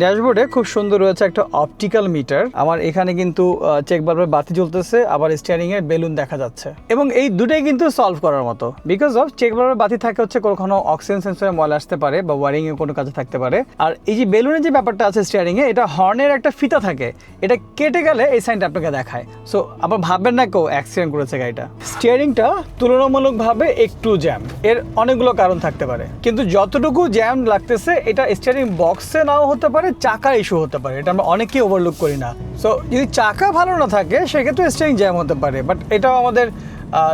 ড্যাশবোর্ডে খুব সুন্দর রয়েছে একটা অপটিক্যাল মিটার। আমার এখানে কিন্তু চেক বাল্বের বাতি জ্বলতেছে, আবার স্টিয়ারিং এর বেলুন দেখা যাচ্ছে। এবং এই দুটাই কিন্তু সলভ করার মতো। বিকজ অফ চেক বাল্বের বাতি থাকে হচ্ছে কখনো অক্সিজেন সেন্সরে ময়লা আসতে পারে বা ওয়ারিং এ কোনো কাজে থাকতে পারে। আর এই যে বেলুনের যে ব্যাপারটা আছে স্টিয়ারিং এ, এটা হর্নের একটা ফিতা থাকে। এটা কেটে গেলে এই সাইনটা আপনাকে দেখায়। সো আবার ভাববেন না কেউ অ্যাক্সিডেন্ট করেছে গাড়িটা। স্টিয়ারিংটা তুলনামূলকভাবে একটু জ্যাম এর অনেকগুলো কারণ থাকতে পারে। কিন্তু যতটুকু জ্যাম লাগতেছে, এটা স্টিয়ারিং বক্সে নাও হতে পারে চাকার ইস্যু হতে পারে, এটা আমরা অনেকেই ওভারলুক করি না। সো যদি চাকা ভালো না থাকে, সেক্ষেত্রে স্টিয়ারিং জ্যাম হতে পারে বাট এটাও আমাদের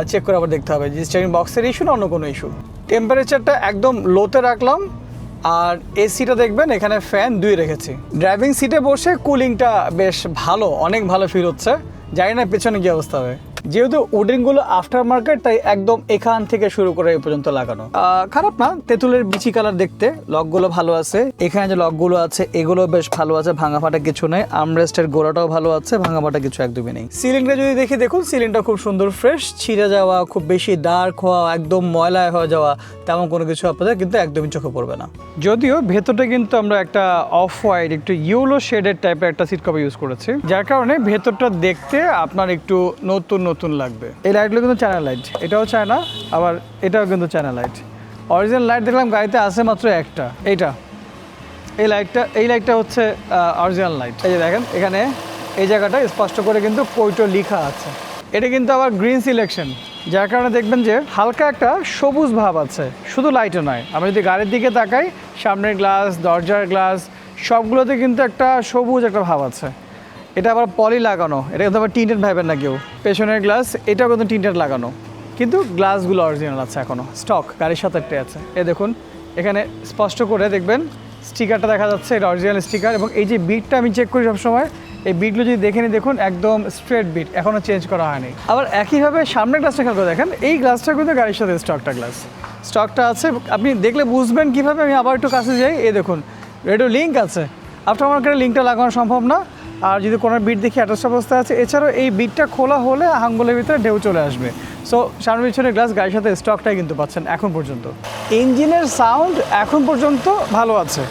চেক করে আবার দেখতে হবে যে স্টিয়ারিং বক্সের ইস্যু না অন্য কোনো ইস্যু টেম্পারেচারটা একদম লোতে রাখলাম, আর এসিটা দেখবেন, এখানে ফ্যান দুই রেখেছি। ড্রাইভিং সিটে বসে কুলিংটা বেশ ভালো, অনেক ভালো ফিল হচ্ছে। জানি না পেছনে কী অবস্থা হবে। যেহেতু উডেনগুলো আফটার মার্কেট তাই একদম এখান থেকে শুরু করে এই পর্যন্ত লাগানো। খারাপ না, তেঁতুলের বিচি কালার দেখতে, লকগুলো ভালো আছে। এখানে যে লকগুলো আছে, এগুলো বেশ ভালো আছে, ভাঙা ফাটা কিছু নেই। আমরেস্টের গোড়াটাও ভালো আছে, ভাঙা ফাটা কিছু একদমই নেই। সিলিংটা যদি দেখি, দেখুন সিলিংটা খুব সুন্দর ফ্রেশ ছিঁড়ে যাওয়া, খুব বেশি ডার্ক হওয়া, একদম ময়লায় হয়ে যাওয়া, তেমন কোনো কিছু আপনাদের কিন্তু একদমই চোখে পড়বে না। যদিও ভেতরটা কিন্তু আমরা একটা অফ হোয়াইট একটু ইউলো শেডের টাইপের একটা সিট কভার ইউজ করেছি। যার কারণে ভেতরটা দেখতে আপনার একটু নতুন নতুন লাগবে। এই লাইটগুলো কিন্তু চ্যানেল লাইট এটাও চায় না আবার এটাও কিন্তু চ্যানেল লাইট অরিজিনাল লাইট দেখলাম গাড়িতে আছে মাত্র একটা, এইটা। এই লাইটটা এই লাইটটা হচ্ছে অরিজিনাল লাইট এই যে দেখেন, এখানে এই জায়গাটা স্পষ্ট করে কিন্তু কৈটো লিখা আছে। এটা কিন্তু আবার গ্রিন সিলেকশন যার কারণে দেখবেন যে হালকা একটা সবুজ ভাব আছে, শুধু লাইটও নয়। আমরা যদি গাড়ির দিকে তাকাই, সামনের গ্লাস দরজার গ্লাস সবগুলোতে কিন্তু একটা সবুজ একটা ভাব আছে। এটা আবার পলি লাগানো। এটা কিন্তু আবার টিন্টেড ভাইবেন না কেউ। পেছনের গ্লাস এটাও কিন্তু টিন্টেড লাগানো। কিন্তু গ্লাসগুলো অরিজিনাল আছে এখনও স্টক গাড়ির সাথে একটাই আছে। এ দেখুন, এখানে স্পষ্ট করে দেখবেন স্টিকারটা দেখা যাচ্ছে, এটা অরিজিনাল স্টিকার এবং এই যে বিটটা আমি চেক করি সবসময়, এই বিটগুলো যদি দেখে নিই, দেখুন, একদম স্ট্রেট বিট এখনও চেঞ্জ করা হয়নি। আবার একইভাবে সামনের গ্লাসটা খেয়াল করে দেখেন, এই গ্লাসটা কিন্তু গাড়ির সাথে স্টকটা গ্লাস স্টকটা আছে, আপনি দেখলে বুঝবেন কীভাবে আমি আবার একটু কাছে যাই। এই দেখুন রেডিও লিঙ্ক আছে। আফটার মার্কেটে লিঙ্কটা লাগানো সম্ভব না। আর যদি কোনো বিট দেখি অ্যাটাচ অবস্থায় আছে, এছাড়াও এই বিটটা খোলা হলে হাঙ্গলের ভিতরে ঢেউ চলে আসবে। সো সামনে পিছনে গ্লাস গাড়ির সাথে স্টকটাই কিন্তু পাচ্ছেন এখন পর্যন্ত। ইঞ্জিনের সাউন্ড এখন পর্যন্ত ভালো আছে।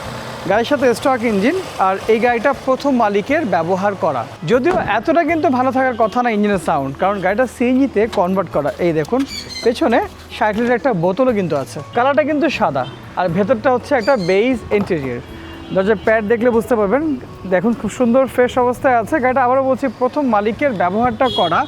গাড়ির সাথে স্টক ইঞ্জিন আর এই গাড়িটা প্রথম মালিকের ব্যবহার করা। যদিও এতটা কিন্তু ভালো থাকার কথা না ইঞ্জিনের সাউন্ড কারণ গাড়িটা সিএনজিতে কনভার্ট করা। এই দেখুন, পেছনে লিটার একটা বোতলও কিন্তু আছে। কালারটা কিন্তু সাদা, আর ভেতরটা হচ্ছে একটা বেইজ ইন্টেরিয়ার দরজার প্যাড দেখলে বুঝতে পারবেন। দেখুন, খুব সুন্দর ফ্রেশ অবস্থায় আছে। গাড়িটা আবারও বলছি, প্রথম মালিকের ব্যবহারটা করা।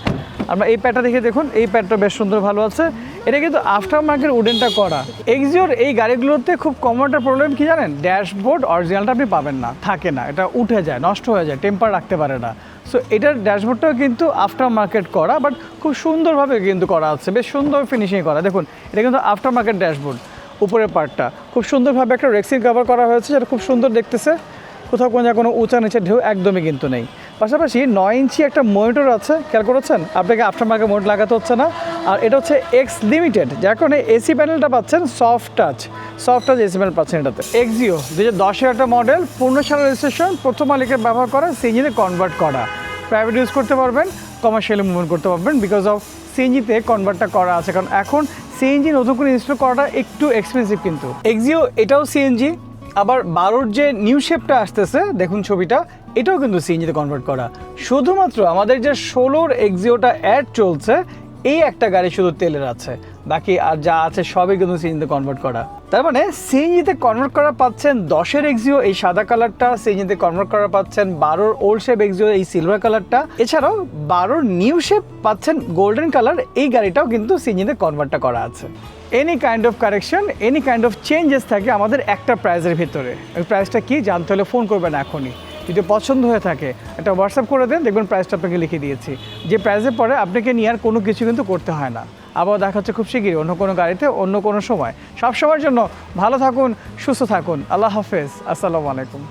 আমরা এই প্যাডটা দেখে দেখুন, এই প্যাডটা বেশ সুন্দর, ভালো আছে। এটা কিন্তু আফটার মার্কেট উডেনটা করা। এক্সিওর এই গাড়িগুলোতে খুব কমন একটা প্রবলেম কি জানেন? ড্যাশবোর্ড অরিজিনালটা আপনি পাবেন না, থাকে না। এটা উঠে যায়, নষ্ট হয়ে যায় টেম্পার রাখতে পারে না। সো এটার ড্যাশবোর্ডটাও কিন্তু আফটার মার্কেট করা বাট খুব সুন্দরভাবে কিন্তু করা আছে। বেশ সুন্দর ফিনিশিং করা। দেখুন, এটা কিন্তু আফটার মার্কেট ড্যাশবোর্ড উপরের পার্টটা খুব সুন্দরভাবে একটা রেক্সিন কভার করা হয়েছে, যেটা খুব সুন্দর দেখতেছে। কোথাও কোনো কোনো উঁচা নিচে ঢেউ একদমই কিন্তু নেই। পাশাপাশি নয় ইঞ্চি একটা মনিটর আছে, খেয়াল করেছেন? আপনাকে আফটার মার্কেট মোড লাগাতে হচ্ছে না। আর এটা হচ্ছে এক্স লিমিটেড যার কারণে এসি প্যানেলটা পাচ্ছেন soft touch soft touch AC panel পাচ্ছেন এটাতে। এক্সিও দু হাজার দশের একটা মডেল পূর্ণ সাল রেজিস্ট্রেশন প্রথম মালিকের ব্যবহার করা সিএনজিতে কনভার্ট করা। প্রাইভেট ইউজ করতে পারবেন কমার্শিয়ালি মুভমেন্ট করতে পারবেন বিকজ অফ সিএনজিতে কনভার্টটা করা আছে। কারণ এখন সিএনজি নতুন করে ইনস্টল করাটা একটু এক্সপেন্সিভ কিন্তু। এক্সিও এটাও সিএনজি আবার বারোর যে নিউ শেপটা আসতেছে, দেখুন ছবিটা, এটাও কিন্তু সিএনজিতে কনভার্ট করা। শুধুমাত্র আমাদের যে ষোলোর এক্সিওটা অ্যাড চলছে, এই একটা গাড়ি শুধু তেলের আছে। বাকি আর যা আছে সবই কিন্তু সিএনজিতে কনভার্ট করা। তার মানে সিএনজিতে কনভার্ট করা পাচ্ছেন দশের এক্সিও এই সাদা কালারটা সিএনজিতে কনভার্ট করা পাচ্ছেন বারোর ওল্ড শেপ এক্সিও এই সিলভার কালারটা। এছাড়াও বারোর নিউ শেপ পাচ্ছেন গোল্ডেন কালার এই গাড়িটাও কিন্তু সিএনজিতে কনভার্টটা করা আছে। Any kind of correction any kind of changes থাকে আমাদের একটা প্রাইজের ভিতরে। ওই প্রাইসটা কি? জানতে হলে ফোন করবেন এখনই। যদি পছন্দ হয়ে থাকে, একটা হোয়াটসঅ্যাপ করে দেন, দেখবেন প্রাইসটা আপনাকে লিখে দিয়েছি। যে প্রাইসে পরে আপনাকে নিয়ে আর কোনো কিছু কিন্তু করতে হয় না। আবার দেখা হচ্ছে খুব শিগগিরই, অন্য কোনো গাড়িতে, অন্য কোনো সময়। সব সময়ের জন্য ভালো থাকুন, সুস্থ থাকুন। আল্লাহ হাফেজ। আসসালামু আলাইকুম।